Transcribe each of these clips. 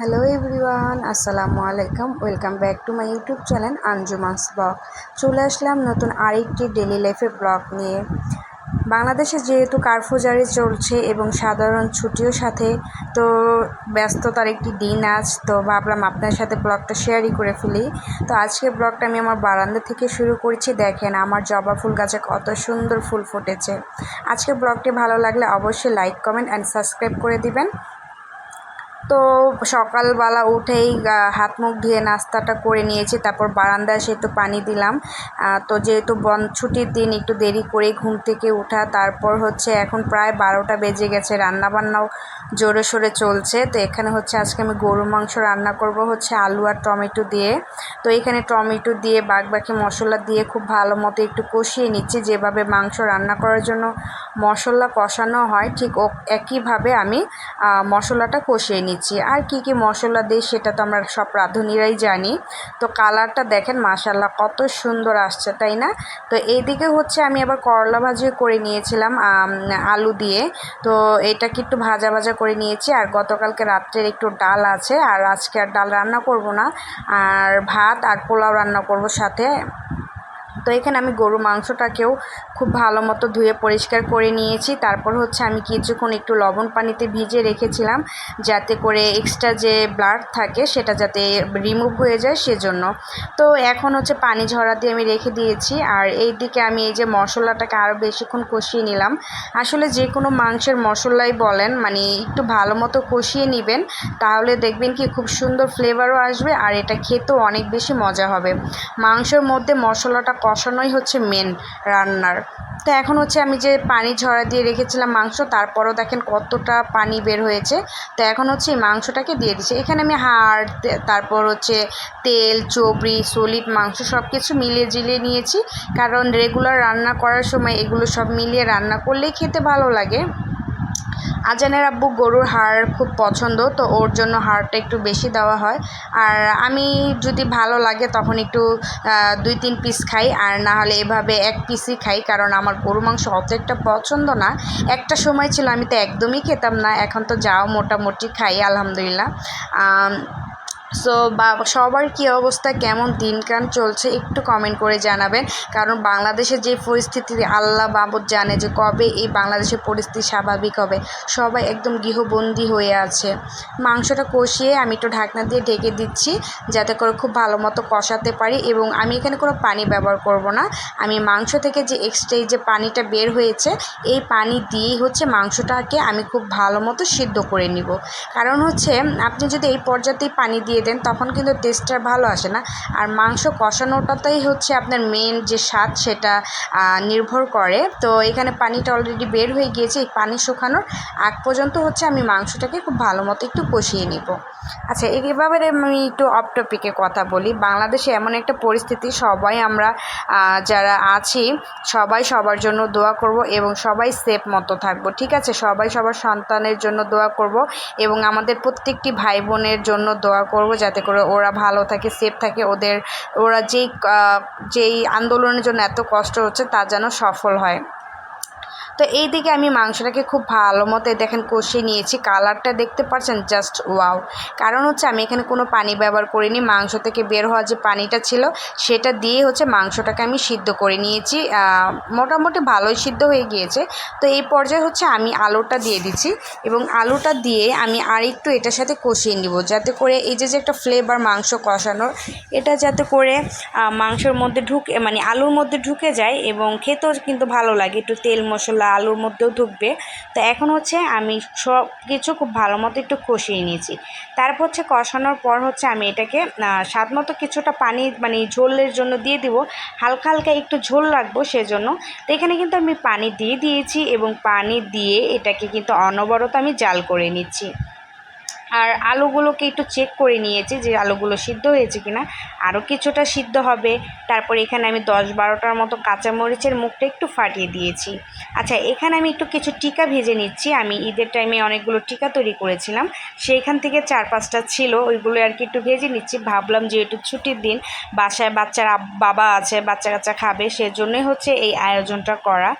Hello everyone আসসালামু আলাইকুম welcome back to my YouTube channel Anjuma's blog চলে আসলাম নতুন আরেকটি ডেলি লাইফের ব্লগ নিয়ে। বাংলাদেশে যেহেতু কারফুজারি চলছে এবং সাধারণ ছুটিও সাথে, তো ব্যস্ততার একটি দিন আজ, তো ভাবলাম আপনার সাথে ব্লগটা শেয়ারই করে ফেলি। তো আজকে ব্লগটা আমি আমার বারান্দা থেকে শুরু করেছি। দেখেন আমার জবা ফুল গাছে কত সুন্দর ফুল ফুটেছে। আজকে ব্লগটি ভালো লাগলে অবশ্যই লাইক কমেন্ট অ্যান্ড সাবস্ক্রাইব করে দিবেন। তো সকালবেলা উঠেই হাত মুখ ধুয়ে নাস্তাটা করে নিয়েছি, তারপর বারান্দায় এসে একটু পানি দিলাম। তো যেহেতু বন, ছুটির দিন, একটু দেরি করে ঘুম থেকে ওঠা, তারপর হচ্ছে এখন প্রায় বারোটা বেজে গেছে, রান্নাবান্নাও জোরে সোরে চলছে। তো এখানে হচ্ছে আজকে আমি গরু মাংস রান্না করব হচ্ছে আলু আর টমেটো দিয়ে। তো এখানে টমেটো দিয়ে বাকি মশলা দিয়ে খুব ভালো মতো একটু কষিয়ে নিচ্ছি, যেভাবে মাংস রান্না করার জন্য মশলা কষানো হয়, ঠিক একইভাবে আমি মশলাটা কষিয়ে নিচ্ছি। আর কি কি মশলা দিই সেটা তো আমরা সব রাঁধুনিরাই জানি। তো কালারটা দেখেন মাসাল্লাহ কত সুন্দর আসছে, তাই না? তো এইদিকে হচ্ছে আমি আবার করলা ভাজি করে নিয়েছিলাম আলু দিয়ে। তো এটাকে একটু ভাজা ভাজা করে নিয়েছি। আর গতকালকে রাত্রের একটু ডাল আছে, আর আজকে আর ডাল রান্না করব না। আর ভাত আর পোলাও রান্না করব সাথে। তো এখানে আমি গরু মাংসটাকেও খুব ভালো মতো ধুয়ে পরিষ্কার করে নিয়েছি। তারপর হচ্ছে আমি কিছুক্ষণ একটু লবণ পানিতে ভিজে রেখেছিলাম যাতে করে এক্সট্রা যে ব্লাড থাকে সেটা যাতে রিমুভ হয়ে যায় সেজন্য। তো এখন হচ্ছে পানি ঝরা দিয়ে আমি রেখে দিয়েছি আর এই দিকে আমি এই যে মশলাটাকে আরও বেশিক্ষণ কষিয়ে নিলাম। আসলে যে কোনো মাংসের মশলাই বলেন মানে একটু ভালো মতো কষিয়ে নেবেন, তাহলে দেখবেন কি খুব সুন্দর ফ্লেভারও আসবে আর এটা খেতেও অনেক বেশি মজা হবে। মাংসের মধ্যে মশলাটা কষানোই হচ্ছে মেন রান্নার। তো এখন হচ্ছে আমি যে পানি ঝরা দিয়ে রেখেছিলাম মাংস, তারপরও দেখেন কতটা পানি বের হয়েছে। তো এখন হচ্ছে এই মাংসটাকে দিয়ে দিচ্ছি। এখানে আমি হাড় তারপর হচ্ছে তেল, চবড়ি, সলিড মাংস সব কিছু মিলিয়ে জিলিয়ে নিয়েছি। কারণ রেগুলার রান্না করার সময় এগুলো সব মিলিয়ে রান্না করলেই খেতে ভালো লাগে। আজানের আব্বু গরুর হাড় খুব পছন্দ, তো ওর জন্য হাড়টা একটু বেশি দেওয়া হয়। আর আমি যদি ভালো লাগে তখন একটু দুই তিন পিস খাই, আর না হলে এভাবে এক পিসই খাই, কারণ আমার গরু মাংস অত একটা পছন্দ না। একটা সময় ছিল আমি তো একদমই খেতাম না, এখন তো যাও মোটামুটি খাই, আলহামদুলিল্লাহ। সো বা সবার কী অবস্থা, কেমন দিনকান চলছে, একটু কমেন্ট করে জানাবেন। কারণ বাংলাদেশের যে পরিস্থিতি, আল্লাহ বাবদ জানে যে কবে এই বাংলাদেশের পরিস্থিতি স্বাভাবিক হবে। সবাই একদম গৃহবন্দী হয়ে আছে। মাংসটা কষিয়ে আমি একটু ঢাকনা দিয়ে ঢেকে দিচ্ছি, যাতে করে খুব ভালো মতো কষাতে পারি এবং আমি এখানে কোনো পানি ব্যবহার করব না। আমি মাংস থেকে যে এক্সট্রা যে পানিটা বের হয়েছে, এই পানি দিয়েই হচ্ছে মাংসটাকে আমি খুব ভালো মতো সিদ্ধ করে নিব। কারণ হচ্ছে, আপনি যদি এই পর্যাতেই পানি দিয়ে দেন, তখন কিন্তু টেস্টটা ভালো আসে না। আর মাংস কষানোটাতেই হচ্ছে আপনার মেন যে স্বাদ সেটা নির্ভর করে। তো এখানে পানিটা অলরেডি বের হয়ে গিয়েছে, এই পানি শুকানোর আগ পর্যন্ত হচ্ছে আমি মাংসটাকে খুব ভালো মতো একটু কষিয়ে নিব। আচ্ছা এইভাবে আমি একটু অফ টপিকে কথা বলি। বাংলাদেশে এমন একটা পরিস্থিতি, সবাই আমরা যারা আছি, সবাই সবার জন্য দোয়া করব এবং সবাই সেফ মতো থাকব, ঠিক আছে? সবাই সবার সন্তানের জন্য দোয়া করব এবং আমাদের প্রত্যেকটি ভাই বোনের জন্য দোয়া করব যাতে করে ওরা ভালো থাকে সেফ থাকে, ওদের, ওরা যেই যেই আন্দোলনের জন্য এত কষ্ট হচ্ছে তা যেন সফল হয়। তো এই দিকে আমি মাংসটাকে খুব ভালো মতো দেখেন কষিয়ে নিয়েছি। কালারটা দেখতে পাচ্ছেন, জাস্ট ওয়াও। কারণ হচ্ছে আমি এখানে কোনো পানি ব্যবহার করিনি। মাংস থেকে বের হওয়া যে পানিটা ছিল, সেটা দিয়ে হচ্ছে মাংসটাকে আমি সিদ্ধ করে নিয়েছি। মোটামুটি ভালোই সিদ্ধ হয়ে গিয়েছে। তো এই পর্যায়ে হচ্ছে আমি আলুটা দিয়ে দিচ্ছি এবং আলুটা দিয়ে আমি আর একটু এটার সাথে কষিয়ে নিব যাতে করে এই যে যে একটা ফ্লেভার মাংস কষানোর, এটা যাতে করে মাংসের মধ্যে ঢুকে মানে আলুর মধ্যে ঢুকে যায় এবং খেতেও কিন্তু ভালো লাগে। একটু তেল মশলা আলুর মধ্যেও ঢুকবে। তো এখন হচ্ছে আমি সব কিছু খুব ভালো মতো একটু কষিয়ে নিয়েছি। তারপর হচ্ছে কষানোর পর হচ্ছে আমি এটাকে স্বাদ মতো কিছুটা পানি মানে ঝোলের জন্য দিয়ে দিব। হালকা হালকা একটু ঝোল রাখব সেজন্য। তো এখানে কিন্তু আমি পানি দিয়ে দিয়েছি এবং পানি দিয়ে এটাকে কিন্তু অনবরত আমি জাল করে নিচ্ছি। আর আলুগুলোকে একটু চেক করে নিয়েছি যে আলুগুলো সিদ্ধ হয়েছে কিনা। আরও কিছুটা সিদ্ধ হবে। তারপর এখানে আমি দশ বারোটার মতো কাঁচামরিচের মুখটা একটু ফাটিয়ে দিয়েছি। আচ্ছা এখানে আমি একটু কিছু টিকা ভেজে নিচ্ছি। আমি ঈদের টাইমে অনেকগুলো টিকা তৈরি করেছিলাম। সেইখান থেকে চার পাঁচটা ছিল, ওইগুলো আর কি একটু ভেজে নিচ্ছি। ভাবলাম যে একটু ছুটির দিন, বাসায় বাচ্চার, বাবা আছে বাচ্চা কাচ্চা খাবে, সেজন্যই হচ্ছে এই আয়োজনটা করা।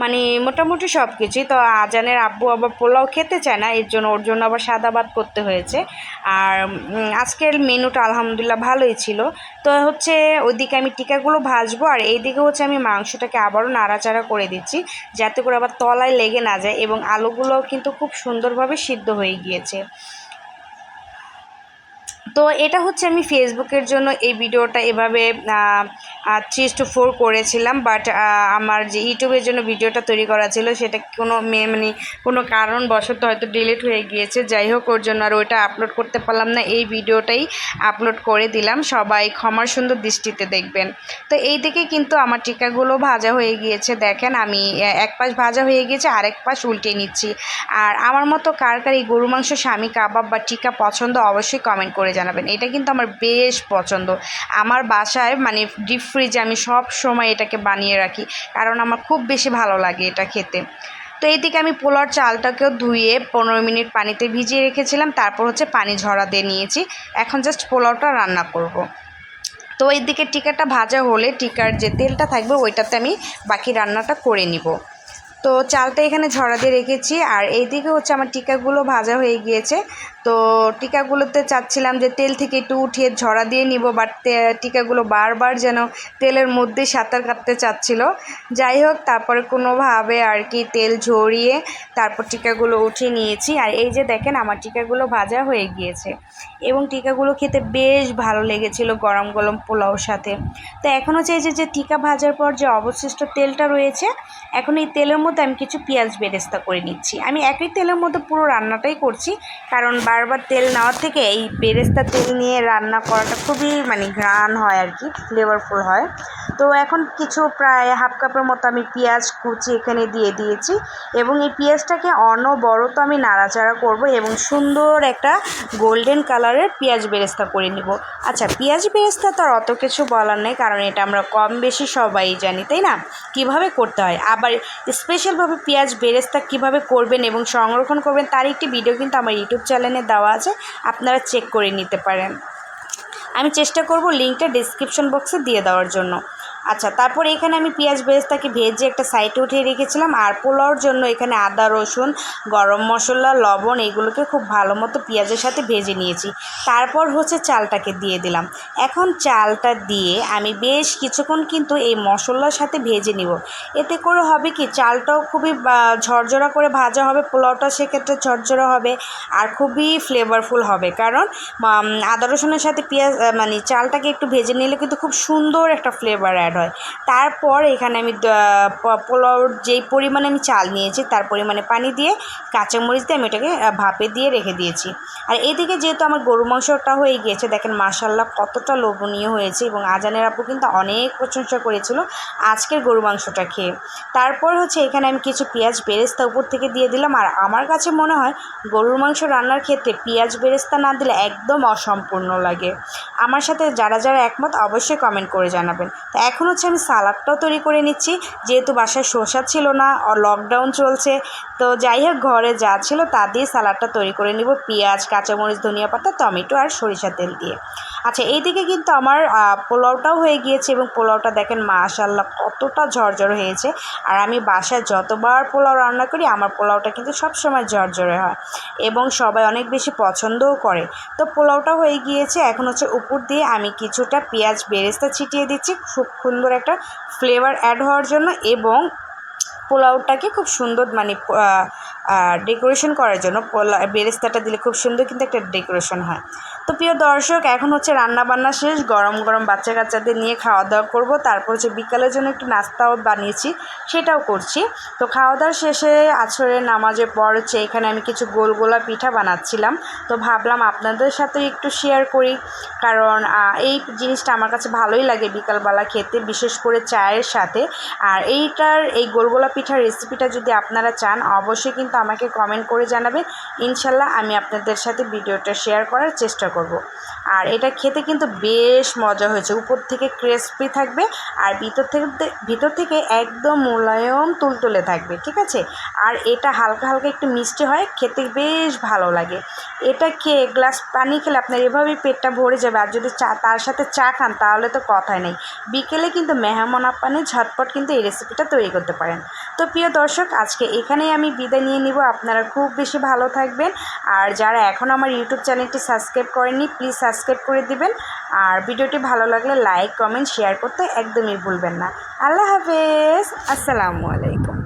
মানে মোটামুটি সব কিছুই তো আজানের আব্বু আবার পোলাও খেতে চায় না, এর জন্য ওর জন্য আবার সাদা ভাত করতে হয়েছে। আর আজকের মেনুটা আলহামদুলিল্লাহ ভালোই ছিল। তো হচ্ছে ওইদিকে আমি টিকাগুলো ভাজবো, আর এইদিকে হচ্ছে আমি মাংসটাকে আবারও নাড়াচাড়া করে দিচ্ছি, যাতে করে আবার তলায় লেগে না যায় এবং আলুগুলোও কিন্তু খুব সুন্দরভাবে সিদ্ধ হয়ে গিয়েছে। তো এটা হচ্ছে আমি ফেসবুকের জন্য এই ভিডিওটা এভাবে থ্রি টু ফোর করেছিলাম বাট আমার যে ইউটিউবের জন্য ভিডিওটা তৈরি করা ছিল সেটা কোনো মে- মানে কোনো কারণবশত হয়তো ডিলিট হয়ে গিয়েছে। যাই হোক, ওর জন্য আর ওইটা আপলোড করতে পারলাম না। এই ভিডিওটাই আপলোড করে দিলাম। সবাই ক্ষমার সুন্দর দৃষ্টিতে দেখবেন। তো এই দিকে কিন্তু আমার টিকাগুলো ভাজা হয়ে গিয়েছে। দেখেন, আমি এক পাশ ভাজা হয়ে গিয়েছে, আরেক পাশ উল্টে নিচ্ছি। আর আমার মতো কার কার এই গরু মাংস স্বামী কাবাব বা টিকা পছন্দ, অবশ্যই কমেন্ট করে জানাবেন। এটা কিন্তু আমার বেশ পছন্দ। আমার বাসায় মানে ডিপ ফ্রিজে আমি সব সময় এটাকে বানিয়ে রাখি, কারণ আমার খুব বেশি ভালো লাগে এটা খেতে। তো এইদিকে আমি পোলার চালটাকেও ধুয়ে পনেরো মিনিট পানিতে ভিজিয়ে রেখেছিলাম, তারপর হচ্ছে পানি ঝরা দিয়ে নিয়েছি। এখন জাস্ট পোলাওটা রান্না করব। তো এইদিকে টিকাটা ভাজা হলে টিকার যে তেলটা থাকবে, ওইটাতে আমি বাকি রান্নাটা করে নিব। তো চালটা এখানে ঝরা দিয়ে রেখেছি, আর এইদিকে হচ্ছে আমার টিকাগুলো ভাজা হয়ে গিয়েছে। তো টিকাগুলোতে চাচ্ছিলাম যে তেল থেকে একটু উঠিয়ে ঝরা দিয়ে নিব, বাট টিকাগুলো বারবার যেন তেলের মধ্যে সাঁতার কাটতে চাচ্ছিল। যাই হোক, তারপরে কোনোভাবে আর কি তেল ঝরিয়ে তারপর টিকাগুলো উঠিয়ে নিয়েছি। আর এই যে দেখেন, আমার টিকাগুলো ভাজা হয়ে গিয়েছে। এবং টিকাগুলো খেতে বেশ ভালো লেগেছিল গরম গরম পোলাওর সাথে। তো এখন হচ্ছে এই যে টিকা ভাজার পর যে অবশিষ্ট তেলটা রয়েছে, এখন এই তেলের আমি কিছু পেঁয়াজ বেরেস্তা করে নিচ্ছি। আমি একই তেলের মধ্যে পুরো রান্নাটাই করছি, কারণ বারবার তেল নেওয়ার থেকে এই বেরেস্তা তেল নিয়ে রান্না করাটা খুবই মানে ঘ্রাণ হয় আর কি ফ্লেভারফুল হয়। তো এখন কিছু প্রায় হাফ কাপের মতো আমি পেঁয়াজ কুচি এখানে দিয়ে দিয়েছি এবং এই পেঁয়াজটাকে অনবরত আমি নাড়াচাড়া করব এবং সুন্দর একটা গোল্ডেন কালারের পেঁয়াজ বেরেস্তা করে নিব। আচ্ছা পেঁয়াজ বেরেস্তা তো অত কিছু বলার নেই, কারণ এটা আমরা কম বেশি সবাই জানি, তাই না? কীভাবে করতে হয়? আবার স্পেশালভাবে পেঁয়াজ বেরেস্তা কীভাবে করবেন এবং সংরক্ষণ করবেন, তার একটি ভিডিও কিন্তু আমার ইউটিউব চ্যানেলে দেওয়া আছে। আপনারা চেক করে নিতে পারেন। আমি চেষ্টা করব লিঙ্কটা ডিসক্রিপশন বক্সে দিয়ে দেওয়ার জন্য। আচ্ছা তারপর এখানে আমি পেঁয়াজ বেরেস্তাকে ভেজে একটা সাইডে উঠিয়ে রেখেছিলাম আর পোলাওর জন্য এখানে আদা, রসুন, গরম মশলা, লবণ এগুলোকে খুব ভালো মতো পেঁয়াজের সাথে ভেজে নিয়েছি। তারপর হচ্ছে চালটাকে দিয়ে দিলাম। এখন চালটা দিয়ে আমি বেশ কিছুক্ষণ কিন্তু এই মশলার সাথে ভেজে নিব। এতে করে হবে কি, চালটাও খুবই ঝরঝরা করে ভাজা হবে, পোলাওটা সেক্ষেত্রে ঝরঝরা হবে আর খুবই ফ্লেভারফুল হবে। কারণ আদা, রসুনের সাথে পেঁয়াজ মানে চালটাকে একটু ভেজে নিলে কিন্তু খুব সুন্দর একটা ফ্লেভার অ্যাড হয়। তারপর এখানে আমি আহ, প- পোলাওর যেই পরিমাণে আমি চাল নিয়েছি তার পরিমাণে পানি দিয়ে কাঁচামরিচ দিয়ে আমি এটাকে ভাপে দিয়ে রেখে দিয়েছি। আর এদিকে যেহেতু আমার গরু মাংসটা হয়ে গিয়েছে দেখেন মাসাল্লাহ কতটা লোভনীয় হয়েছে এবং আজানের আপু কিন্তু অনেক প্রশংসা করেছিল আজকের গরু মাংসটা খেয়ে। তারপর হচ্ছে এখানে আমি কিছু পেঁয়াজ বেরেস্তা উপর থেকে দিয়ে দিলাম। আর আমার কাছে মনে হয় গরুর মাংস রান্নার ক্ষেত্রে পেঁয়াজ বেরেস্তা না দিলে একদম অসম্পূর্ণ লাগে। আমার সাথে যারা যারা একমত অবশ্যই কমেন্ট করে জানাবেন। তো এখন হচ্ছে আমি সালাডটাও তৈরি করে নিচ্ছি। যেহেতু বাসায় শসা ছিল না লকডাউন চলছে, তো যাই হোক ঘরে যা ছিল তা দিয়ে সালাডটা তৈরি করে নিব। পেঁয়াজ, কাঁচামরিচ, ধনিয়া পাতা, টমেটো আর সরিষা তেল দিয়ে। আচ্ছা এইদিকে কিন্তু আমার পোলাওটাও হয়ে গিয়েছে এবং পোলাওটা দেখেন মাশাল্লাহ কতটা ঝরঝর হয়েছে। আর আমি বাসায় যতবার পোলাও রান্না করি, আমার পোলাওটা কিন্তু সবসময় ঝরঝরে হয় এবং সবাই অনেক বেশি পছন্দও করে। তো পোলাওটা হয়ে গিয়েছে, এখন হচ্ছে উপর দিয়ে আমি কিছুটা পেঁয়াজ বেরেস্তা ছিটিয়ে দিচ্ছি, খুব সুন্দর একটা ফ্লেভার অ্যাড হওয়ার জন্য এবং পোলাওটাকে খুব সুন্দর মানে ডেকোরেশন করার জন্য পোলা বেরেস্তাটা দিলে খুব সুন্দর কিন্তু একটা ডেকোরেশন হয়। তো প্রিয় দর্শক, এখন হচ্ছে রান্না বান্না শেষ, গরম গরম বাচ্চা কাচ্চাদের নিয়ে খাওয়া দাওয়া করব। তারপর হচ্ছে বিকালের জন্য একটু নাস্তাও বানিয়েছি, সেটাও করছি। তো খাওয়া দাওয়া শেষে আছরের নামাজের পর হচ্ছে এখানে আমি কিছু গোল গোলা পিঠা বানাচ্ছিলাম। তো ভাবলাম আপনাদের সাথে একটু শেয়ার করি, কারণ এই জিনিসটা আমার কাছে ভালোই লাগে বিকালবেলা খেতে, বিশেষ করে চায়ের সাথে। আর এইটার, এই গোলগোলা পিঠার রেসিপিটা যদি আপনারা চান, অবশ্যই কিন্তু আমাকে কমেন্ট করে জানাবেন। ইনশাল্লাহ আমি আপনাদের সাথে ভিডিওটা শেয়ার করার চেষ্টা করব। আর এটা খেতে কিন্তু বেশ মজা হয়েছে। উপর থেকে ক্রিসপি থাকবে আর ভিতর থেকে ভিতর থেকে একদম মোলায়ম তুলতুলে থাকবে, ঠিক আছে? আর এটা হালকা হালকা একটু মিষ্টি হয়, খেতে বেশ ভালো লাগে। এটা খেয়ে গ্লাস পানি খেলে আপনার এভাবেই পেটটা ভরে যাবে। আর যদি চা, তার সাথে চা খান, তাহলে তো কথাই নেই। বিকেলে কিন্তু মেহমান আপ্পানে ঝটপট কিন্তু এই রেসিপিটা তৈরি করতে পারেন। তো প্রিয় দর্শক, আজকে এখানেই আমি বিদায় নিয়ে নিব। আপনারা খুব বেশি ভালো থাকবেন। আর যারা এখন আমার ইউটিউব চ্যানেলটি সাবস্ক্রাইব করেননি, প্লিজ সাবস্ক্রাইব করে দিবেন। আর ভিডিওটি ভালো লাগলে লাইক, কমেন্ট, শেয়ার করতে একদমই ভুলবেন না। আল্লাহ হাফেজ। আসসালামু আলাইকুম।